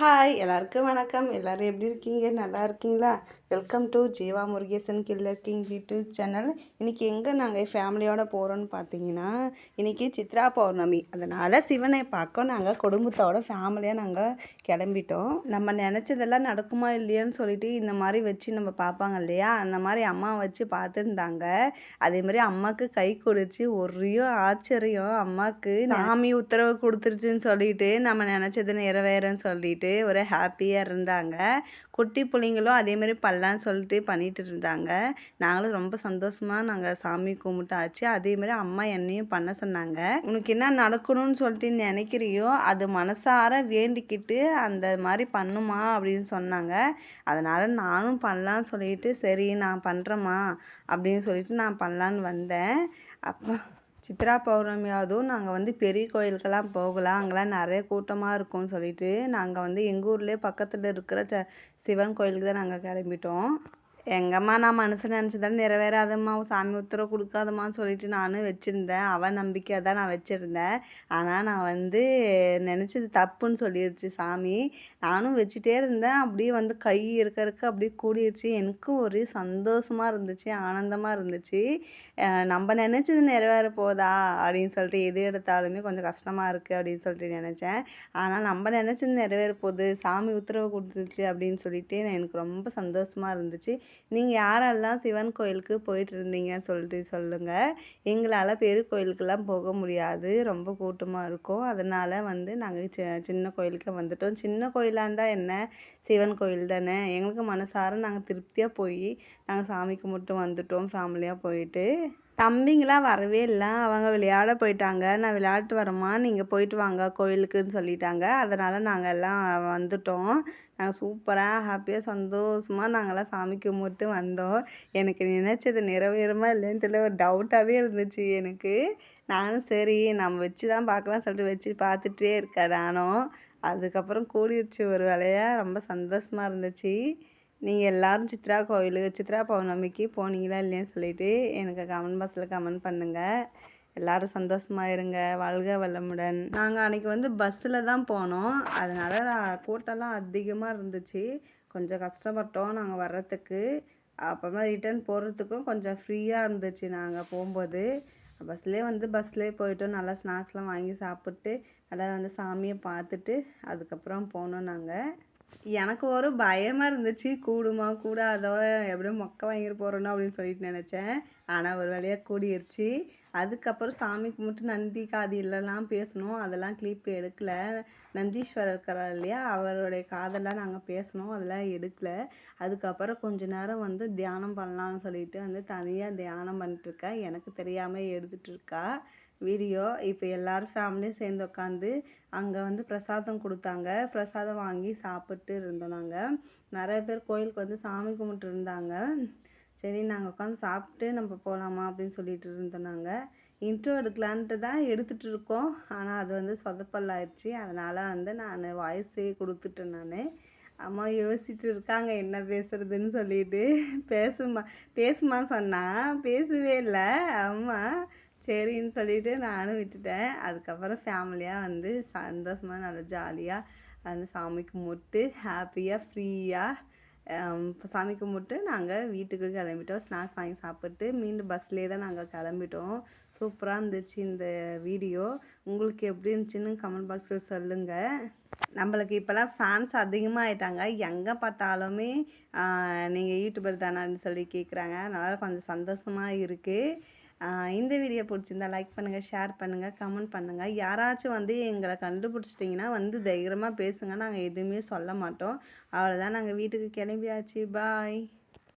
Hi எல்லாருக்கும் வணக்கம். எல்லோரும் எப்படி இருக்கீங்க? நல்லா இருக்கீங்களா? Welcome to Jeeva Murugesan killer king YouTube channel இன்றைக்கி எங்கே நாங்கள் ஃபேமிலியோடு போகிறோன்னு பார்த்தீங்கன்னா இன்றைக்கி சித்ரா பௌர்ணமி. அதனால் சிவனை பார்க்க நாங்கள் குடும்பத்தோட ஃபேமிலியாக நாங்கள் கிளம்பிட்டோம். நம்ம நினச்சதெல்லாம் நடக்குமா இல்லையான்னு சொல்லிட்டு இந்த மாதிரி வச்சு நம்ம பார்ப்பாங்க இல்லையா? அந்த மாதிரி அம்மா வச்சு பார்த்துருந்தாங்க. அதேமாதிரி அம்மாவுக்கு கை கொடுத்து ஒரே ஆச்சரியம். அம்மாவுக்கு சாமி உத்தரவு கொடுத்துருச்சுன்னு சொல்லிட்டு நம்ம நினச்சது நிறைவேறன்னு சொல்லிட்டு சொல்லிட்டு ஒரு ஹாப்பியாக இருந்தாங்க. குட்டி பிள்ளைங்களும் அதேமாரி பல்லான்னு சொல்லிட்டு பண்ணிட்டு இருந்தாங்க. நாங்களும் ரொம்ப சந்தோஷமாக நாங்கள் சாமி கும்பிட்டாச்சு. அதேமாரி அம்மா என்னையும் பண்ண சொன்னாங்க. உனக்கு என்ன நடக்கணும்னு சொல்லிட்டு நினைக்கிறியோ அது மனசார வேண்டிக்கிட்டு அந்த மாதிரி பண்ணுமா அப்படின்னு சொன்னாங்க. அதனால் நானும் பண்ணலான்னு சொல்லிட்டு சரி நான் பண்ணுறேம்மா அப்படின்னு சொல்லிட்டு நான் பண்ணலான்னு வந்தேன். அப்போ சித்ரா பௌர்ணமி அதுவும் நாங்கள் வந்து பெரிய கோயிலுக்கெல்லாம் போகலாம் அங்கெல்லாம் நிறைய கூட்டமாக இருக்கும்னு சொல்லிட்டு நாங்கள் வந்து எங்கள் ஊர்லேயே பக்கத்தில் இருக்கிற ச சிவன் கோயிலுக்கு தான் நாங்கள் கிளம்பிட்டோம். எங்கம்மா நான் மனசில் நினச்சதாலும் நிறைவேறாதம்மா சாமி உத்தரவு கொடுக்காதம்மான்னு சொல்லிட்டு நானும் வச்சுருந்தேன். அவன் நம்பிக்கை தான் நான் வச்சுருந்தேன். ஆனால் நான் வந்து நினச்சது தப்புன்னு சொல்லிடுச்சு சாமி. நானும் வச்சுட்டே இருந்தேன். அப்படியே வந்து கை இருக்க இருக்க அப்படியே கூடிருச்சு. எனக்கும் ஒரு சந்தோஷமாக இருந்துச்சு ஆனந்தமாக இருந்துச்சு. நம்ம நினச்சது நிறைவேற போதா அப்படின்னு சொல்லிட்டு எது எடுத்தாலுமே கொஞ்சம் கஷ்டமாக இருக்குது அப்படின்னு சொல்லிட்டு நினச்சேன். ஆனால் நம்ம நினச்சது நிறைவேற போகுது சாமி உத்தரவு கொடுத்துச்சு அப்படின்னு சொல்லிட்டு எனக்கு ரொம்ப சந்தோஷமாக இருந்துச்சு. நீங்கள் யாரெல்லாம் சிவன் கோயிலுக்கு போயிட்டு இருந்தீங்க சொல்லிட்டு சொல்லுங்கள் எங்களால் பெரு கோயிலுக்கெல்லாம் போக முடியாது. ரொம்ப கூட்டமாக இருக்கும். அதனால் வந்து நாங்கள் சி சின்ன கோயிலுக்கு வந்துட்டோம். சின்ன கோயிலாக இருந்தால் என்ன? சிவன் கோயில் தானே. எங்களுக்கு மனசார நாங்கள் திருப்தியாக போய் நாங்கள் சாமி கும்பிட்டு வந்துட்டோம் ஃபேமிலியாக போயிட்டு. தம்பிங்களாம் வரவே இல்லை. அவங்க விளையாட போயிட்டாங்க. நான் விளையாட்டு வரேம்மா நீங்கள் போயிட்டு வாங்க. கோயிலுக்குன்னு சொல்லிட்டாங்க. அதனால் நாங்கள் எல்லாம் வந்துட்டோம். நாங்கள் சூப்பராக ஹாப்பியாக சந்தோஷமாக நாங்கள்லாம் சாமி கும்பிட்டு வந்தோம். எனக்கு நினச்சது நிறைவேறுமா இல்லைன்னு தெரியல. ஒரு டவுட்டாகவே இருந்துச்சு எனக்கு. நானும் சரி நம்ம வச்சு தான் பார்க்கலாம் சொல்லிட்டு வச்சு பார்த்துட்டே இருக்கேன் நானும். அதுக்கப்புறம் கூடிருச்சு ஒரு வேலையாக ரொம்ப சந்தோஷமாக இருந்துச்சு. நீங்கள் எல்லோரும் சித்ரா கோயில் சித்ரா பௌர்ணமிக்கு போனீங்களா இல்லையான்னு சொல்லிவிட்டு எனக்கு கமெண்ட் பாக்ஸில் கமெண்ட் பண்ணுங்கள் எல்லாரும் சந்தோஷமாக இருங்க வாழ்க வளமுடன். நாங்கள் அன்றைக்கி வந்து பஸ்ஸில் தான் போனோம். அதனால் கூட்டம்லாம் அதிகமாக இருந்துச்சு. கொஞ்சம் கஷ்டப்பட்டோம் நாங்கள் வர்றதுக்கு. அப்புறமா ரிட்டர்ன் போகிறதுக்கும் கொஞ்சம் ஃப்ரீயாக இருந்துச்சு நாங்கள் போகும்போது. பஸ்லேயே வந்து பஸ்லேயே போயிட்டோம். நல்லா ஸ்நாக்ஸ்லாம் வாங்கி சாப்பிட்டு நல்லா வந்து சாமியை பார்த்துட்டு அதுக்கப்புறம் போனோம் நாங்கள் எனக்கு ஒரு பயமாக இருந்துச்சு. கூடுமா கூடாதோ எப்படியும் மொக்க வாங்கிட்டு போகிறோன்னு அப்படின்னு சொல்லிட்டு நினச்சேன். ஆனால் ஒரு வழியாக கூடிருச்சு. அதுக்கப்புறம் சாமி கும்பிட்டு நந்தி காதிலெலாம் பேசணும். அதெல்லாம் கிளிப் எடுக்கலை. நந்தீஸ்வரர் இருக்கிறார் இல்லையா? அவருடைய காதெல்லாம் நாங்கள் பேசணும். அதெல்லாம் எடுக்கலை. அதுக்கப்புறம் கொஞ்ச நேரம் வந்து தியானம் பண்ணலான்னு சொல்லிட்டு வந்து தனியாக தியானம் பண்ணிட்டுருக்கேன் எனக்கு தெரியாமல் எடுத்துகிட்டு இருக்கா. வீடியோ இப்போ எல்லோரும் ஃபேமிலியும் சேர்ந்து உட்காந்து அங்கே வந்து பிரசாதம் கொடுத்தாங்க. பிரசாதம் வாங்கி சாப்பிட்டு இருந்தோம் நாங்கள் நிறைய பேர் கோயிலுக்கு வந்து சாமி கும்பிட்டு இருந்தாங்க. சரி நாங்கள் உட்காந்து சாப்பிட்டு நம்ம போகலாமா அப்படின்னு சொல்லிட்டு இருந்தோம் நாங்கள் இன்ட்ரோ எடுக்கலான்ட்டு தான் எடுத்துகிட்டு இருக்கோம். ஆனால் அது வந்து சொதப்பல்லாயிடுச்சு அதனால் வந்து நான் வாய்ஸே கொடுத்துட்டேன் நான். அம்மா யோசிச்சுட்டு இருக்காங்க என்ன பேசுறதுன்னு சொல்லிட்டு. பேசுமா பேசுமா சொன்னால் பேசவே இல்லை. அம்மா சரின்னு சொல்லிவிட்டு நானும் விட்டுட்டேன். அதுக்கப்புறம் ஃபேமிலியாக வந்து சந்தோஷமாக நல்லா ஜாலியாக அந்த சாமி கும்பிட்டு ஹாப்பியாக ஃப்ரீயாக சாமி கும்பிட்டு நாங்கள் வீட்டுக்கு கிளம்பிட்டோம். ஸ்நாக்ஸ் வாங்கி சாப்பிட்டு மீண்டும் பஸ்லேயே தான் நாங்கள் கிளம்பிட்டோம். சூப்பராக இருந்துச்சு இந்த வீடியோ உங்களுக்கு எப்படி இருந்துச்சுன்னு கமெண்ட் பாக்ஸில் சொல்லுங்கள் நம்மளுக்கு இப்போல்லாம் ஃபேன்ஸ் அதிகமாக ஆயிட்டாங்க எங்கே பார்த்தாலுமே நீங்கள் யூடியூபர் தானான்னு சொல்லி கேட்குறாங்க அதனால் கொஞ்சம் சந்தோஷமாக இருக்குது இந்த வீடியோ பிடிச்சிருந்தா லைக் பண்ணுங்கள் ஷேர் பண்ணுங்கள் கமெண்ட் பண்ணுங்கள் யாராச்சும் வந்து எங்களை கண்டுபிடிச்சிட்டிங்கன்னா வந்து தைரியமாக பேசுங்க. நாங்கள் எதுவுமே சொல்ல மாட்டோம். அவ்வளோதான் நாங்கள் வீட்டுக்கு கிளம்பியாச்சு. பாய்